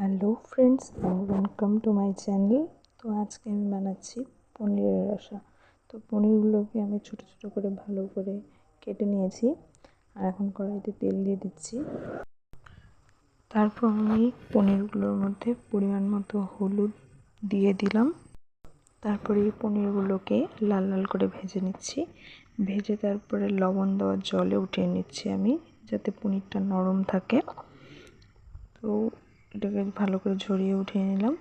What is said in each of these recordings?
Hello friends welcome to my channel তো আজকে আমি বানাচ্ছি পনিরের রসা। তো পনিরগুলোকে আমি ছোটো ছোটো করে ভালো করে কেটে নিয়েছি। আর এখন কড়াইতে তেল দিয়ে দিচ্ছি। তারপর আমি পনিরগুলোর মধ্যে পরিমাণ মতো হলুদ দিয়ে দিলাম। তারপরে এই পনিরগুলোকে লাল লাল করে ভেজে নিচ্ছি। ভেজে তারপরে লবণ দেওয়া জলে উঠিয়ে নিচ্ছি আমি, যাতে পনিরটা নরম থাকে। তো এটাকে ভালো করে ঝরিয়ে উঠিয়ে নিলাম।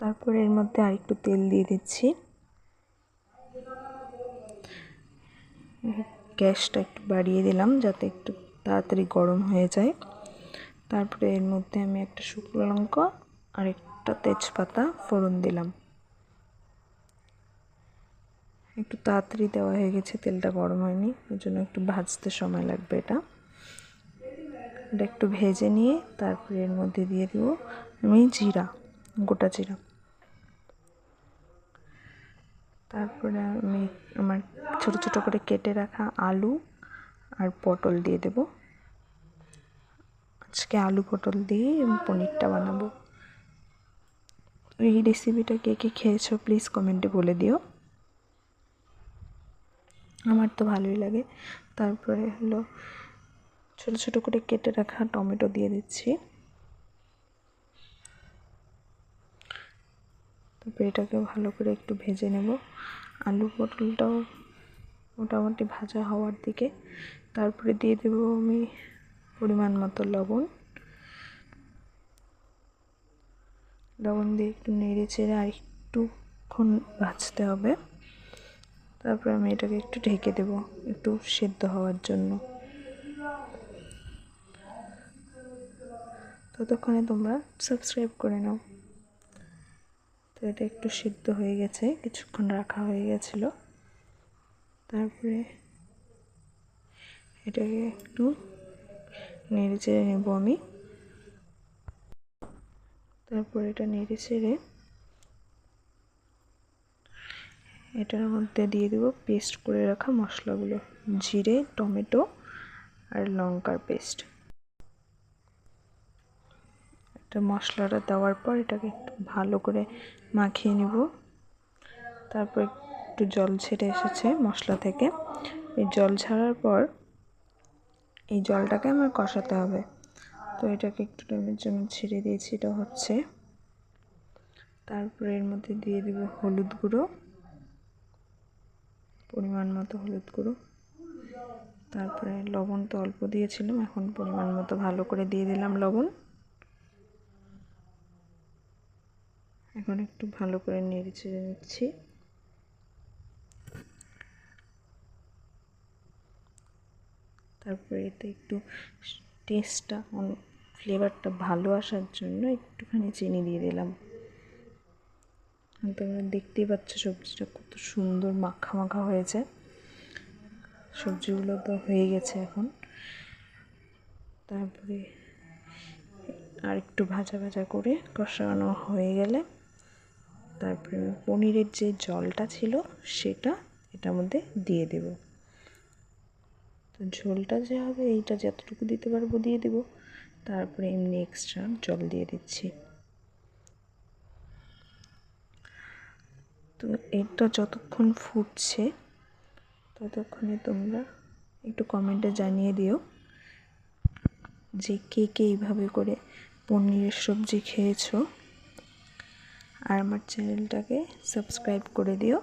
তারপরে এর মধ্যে আরেকটু তেল দিয়ে দিচ্ছি। গ্যাসটা একটু বাড়িয়ে দিলাম যাতে একটু তাড়াতাড়ি গরম হয়ে যায়। তারপরে এর মধ্যে আমি একটা শুকনো লঙ্কা আর একটা তেজপাতা ফোড়ন দিলাম। একটু তাড়াতাড়ি দেওয়া হয়ে গেছে, তেলটা গরম হয়নি ওই জন্য একটু ভাজতে সময় লাগবে এটা। এটা একটু ভেজে নিয়ে তারপরে এর মধ্যে দিয়ে দেব আমি জিরা, গোটা জিরা। তারপরে আমি আমার ছোট ছোট করে কেটে রাখা আলু আর পটল দিয়ে দেব। আজকে আলু পটল দিয়ে পনিরটা বানাবো। এই রেসিপিটা কে কে খেয়েছো প্লিজ কমেন্টে বলে দিও। আমার তো ভালোই লাগে। তারপরে হলো ছোট ছোট করে কেটে রাখা টমেটো দিয়ে দিচ্ছি। তারপরে এটাকে ভালো করে একটু ভেজে নেব। আলু পটলটাও মোটামুটি ভাজা হওয়ার দিকে। তারপরে দিয়ে দেব আমি পরিমাণ মতো লবণ। লবণ দিয়ে একটু নেড়ে চেড়ে আর একটুক্ষণ ভাজতে হবে। তারপরে আমি এটাকে একটু ঢেকে দেব একটু সেদ্ধ হওয়ার জন্য। ততক্ষণে তোমরা সাবস্ক্রাইব করে নাও। তো এটা একটু সিদ্ধ হয়ে গেছে, কিছুক্ষণ রাখা হয়ে গেছিল। তারপরে এটাকে একটু নেড়ে চেড়ে নেব আমি। তারপর এটা নেড়ে চেড়ে এটার মধ্যে দিয়ে দেব পেস্ট করে রাখা মশলাগুলো, জিরে, টমেটো আর লঙ্কার পেস্ট একটা মশলাটা দেওয়ার পর এটাকে একটু ভালো করে মাখিয়ে নিব। তারপর একটু জল ছেড়ে এসেছে মশলা থেকে। এই জল ছাড়ার পর এই জলটাকে আমার কষাতে হবে। তো এটাকে একটু টাইমের জন্য ছেড়ে দিয়েছি, এটা হচ্ছে। তারপরে এর মধ্যে দিয়ে দেবো হলুদ গুঁড়ো, পরিমাণ মতো হলুদ গুঁড়ো। তারপরে লবণ তো অল্প দিয়েছিলাম, এখন পরিমাণ মতো ভালো করে দিয়ে দিলাম লবণ। এখন একটু ভালো করে নেড়ে চেড়ে নিচ্ছি। তারপরে এতে একটু টেস্টটা ফ্লেভারটা ভালো আসার জন্য একটুখানি চিনি দিয়ে দিলাম। তোমরা দেখতেই পাচ্ছ সবজিটা কত সুন্দর মাখা মাখা হয়েছে। সবজিগুলো তো হয়ে গেছে এখন। তারপরে আর একটু ভাজা ভাজা করে কষানো হয়ে গেলে তারপরে পনিরের যে জলটা ছিল সেটা এটার মধ্যে দিয়ে দেব। তো ঝোলটা যে হবে এইটা যতটুকু দিতে পারব দিয়ে দেব। তারপরে এমনি এক্সট্রা জল দিয়ে দিচ্ছি। তো এটা যতক্ষণ ফুটছে ততক্ষণে তোমরা একটু কমেন্টে জানিয়ে দিও যে কে কে এইভাবে করে পনিরের সবজি খেয়েছো। আর আমার চ্যানেলটাকে সাবস্ক্রাইব করে দিও।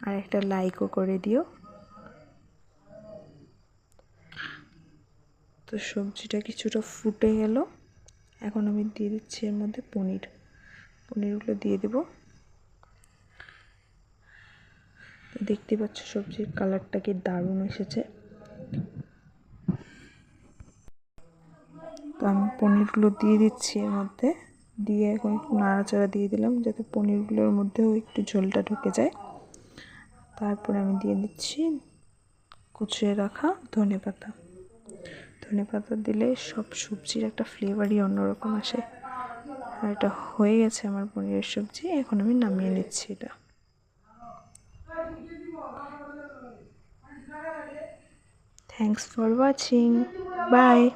আর একটা লাইকও করে দিও। তো সবজিটা কিছুটা ফুটে গেল। এখন আমি দিয়ে দিচ্ছি এর মধ্যে পনির। পনিরগুলো দিয়ে দেব। দেখতে পাচ্ছ সবজির কালারটা কি দারুণ এসেছে। তো আমি পনিরগুলো দিয়ে দিচ্ছি এর মধ্যে। দিয়ে এখন একটু নাড়াচাড়া দিয়ে দিলাম যাতে পনিরগুলোর মধ্যেও একটু ঝোলটা ঢুকে যায়। তারপরে আমি দিয়ে দিচ্ছি কুচিয়ে রাখা ধনে পাতা। ধনে পাতা দিলে সব সবজির একটা ফ্লেভারই অন্যরকম আসে। আর এটা হয়ে গেছে আমার পনিরের সবজি, এখন আমি নামিয়ে নিচ্ছি এটা। Thanks for watching by